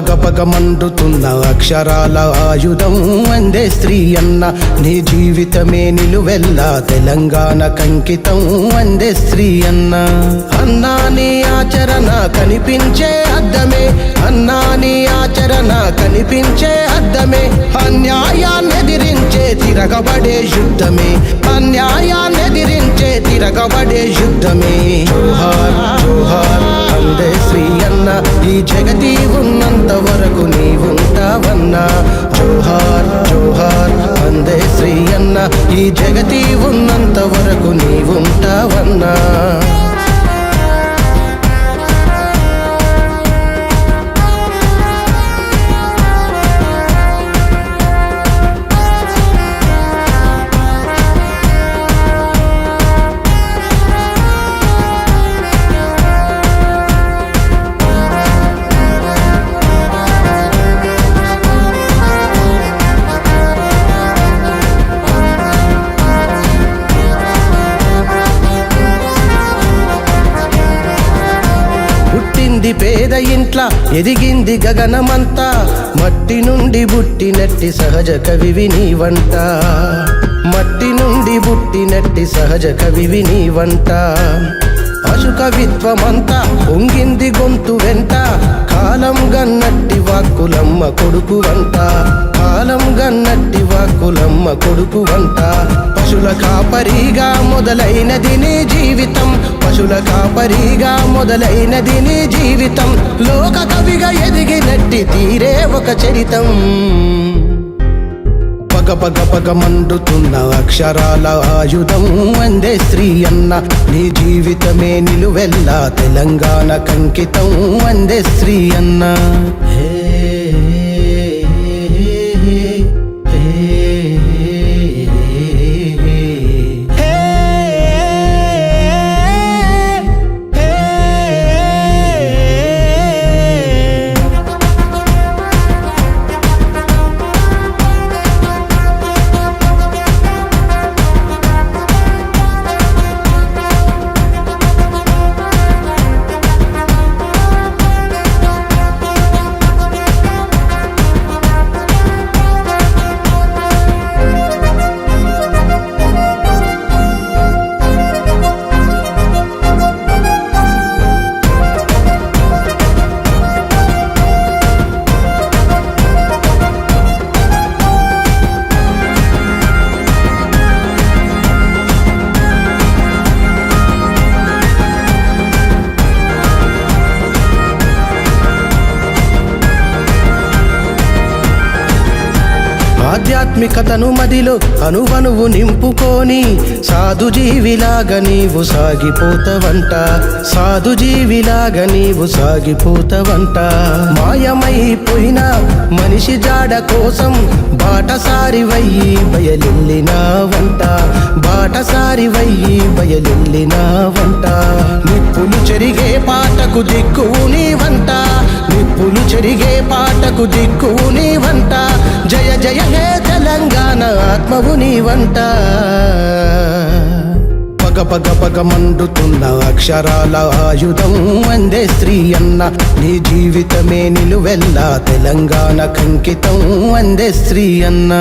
పగ మండుతున్న అక్షరాల ఆయుధం అందే స్త్రీ అన్న నీ జీవితమే నిలువెల్ల తెలంగాణ కంకితం అందే స్త్రీ అన్న. అన్నా నీ ఆచరణ కనిపించే అద్దమే అన్నా నీ ఆచరణ కనిపించే అద్దమే అన్యాయాన్నెదిరించే తిరగబడే యుద్ధమే అన్యాయాన్నెదిరించే తిరగబడే యుద్ధమే. జోహార్ ఈ జగతి ఉన్నంత వరకు నీవుంటావన్నా. జోహార్ జోహార్. పుట్టింది పేద ఇంట్ల ఎదిగింది గగనమంతా. మట్టి నుండి బుట్టినట్టి సహజ కవివి నీవంట. మట్టి నుండి బుట్టినట్టి సహజ కవివి నీవంట. పశు కవిత్వమంతా పొంగింది గొంతు వెంట. కాలం గన్నట్టి వాక్కులమ్మ కొడుకు వంట. కాలం గన్నట్టి వాక్కులమ్మ కొడుకు వంట. పశుల కాపరిగా మొదలైనది నీ జీవితం. మనుషుల కాపరిగా మొదలైనది నీ జీవితం. లోక కవిగా ఎదిగినట్టి తీరే ఒక చరితం. పగ పగ పగ మండుతున్న అక్షరాల ఆయుధం అందే స్త్రీ అన్న. నీ జీవితమే నిలువెల్లా తెలంగాణ కంకితం అందే శ్రీ అన్న. హే, హే, హే, ఆధ్యాత్మికతను మదిలో అనువనువు నింపుకొని సాధు జీవిలాగా నీవు సాగిపోతవంట. సాధు జీవిలాగా నీవు సాగిపోతవంట. మాయమైపోయిన మనిషి జాడ కోసం బాట వయ్యి బయలెల్లినావంట బాటసారి వయ్యి బయలెల్లినావంట నిప్పులు చెరిగే పాటకు దిక్కువు నీవంట నిప్పులు చెరిగే పాటకు దిక్కువు నీవంట జయ జయ హే తెలంగాణ ఆత్మవు నీవంట పగ మండుతున్న అక్షరాల ఆయుధం అందే స్త్రీ అన్న. నీ జీవితమే నిలువెల్లా తెలంగాణ కంకితం అందే స్త్రీ అన్న.